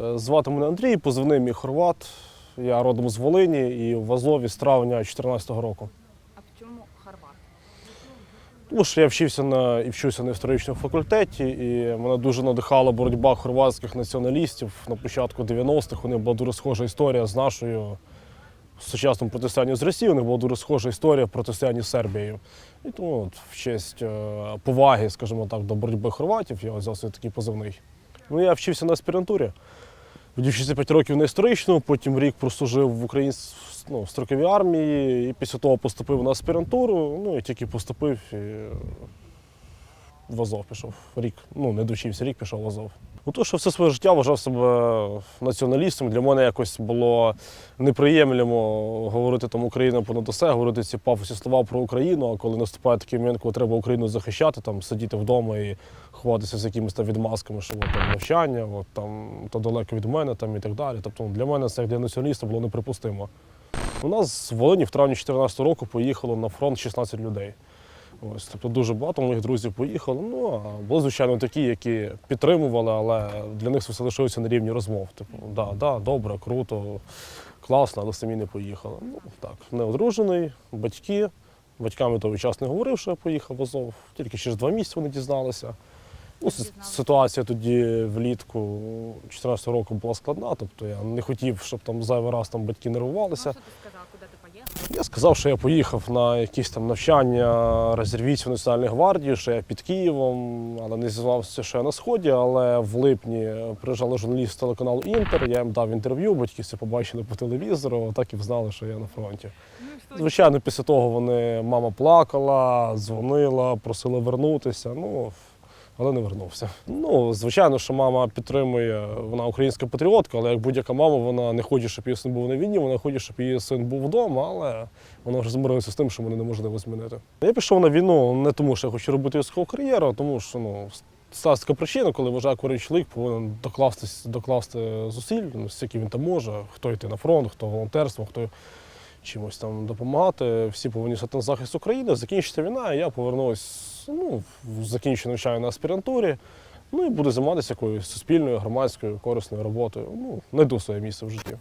Звати мене Андрій, позивний мій хорват. Я родом з Волині і в Азові з травня 2014 року. А в чому Хорват? Тому що я вчився на і вчуся на історичному факультеті, і мене дуже надихала боротьба хорватських націоналістів на початку 90-х. У них була дуже схожа історія з нашою сучасним протистоянням з Росією. У них була дуже схожа історія протистояння з Сербією. І тому от, в честь е, поваги, скажімо так, до боротьби хорватів я взяв собі такий позивний. Ну, я вчився на аспірантурі. Вчився 5 років на історичну, потім рік прослужив в українській ну, строковій армії, і після того поступив на аспірантуру. Ну і тільки поступив і в Азов пішов. Рік. Ну, не довчився, рік пішов в Азов. Ну, то, що все своє життя вважав себе націоналістом, для мене якось було неприємлемо говорити там Україна понад усе, говорити ці пафосні слова про Україну. А коли наступає такий момент, коли треба Україну захищати, там сидіти вдома і ховатися з якимись там відмазками, що от, там навчання, от, там, то далеко від мене там, і так далі. Тобто для мене це як для націоналіста було неприпустимо. У нас з Волині в травні 2014 року поїхало на фронт 16 людей. Ось, тобто дуже багато моїх друзів поїхало. Ну, а були, звичайно, такі, які підтримували, але для них все лишилося на рівні розмов. Типу, да, да, добре, круто, класно, але самі не поїхали. Ну, так, не одружений, батьки. Батьками той час не говорив, що я поїхав в Азов. Тільки через два місяці вони дізналися. Ну, ситуація тоді влітку 2014 року була складна, тобто я не хотів, щоб там зайвий раз там батьки Ну, нервувалися. що ти сказав, куди ти? Я сказав, що я поїхав на якісь там навчання резервістів Національної гвардії, що я під Києвом, але не зізнався, що я на сході. Але в липні приїжджали журналісти з телеканалу Інтер. Я їм дав інтерв'ю, батьки все побачили по телевізору, так і взнали, що я на фронті. Ну? Звичайно, після того вони мама плакала, дзвонила, просила вернутися. Ну але не вернувся. Ну, звичайно, що мама підтримує, вона українська патріотка, але як будь-яка мама, вона не хоче, щоб її син був на війні, вона хоче, щоб її син був вдома, але вона вже змирилася з тим, що мене неможливо змінити. Я пішов на війну не тому, що я хочу робити військову кар'єру, а тому що ну, сталася така причина, коли кожен чоловік повинен докласти, докласти зусиль, ну, скільки він там може, хто йти на фронт, хто волонтерством, хто чимось там допомагати. Всі повинні стати захист України. Закінчиться війна, і я повернусь, ну, закінчу навчання на аспірантурі. Ну і буду займатися якоюсь суспільною, громадською, корисною роботою. Ну, знайду своє місце в житті.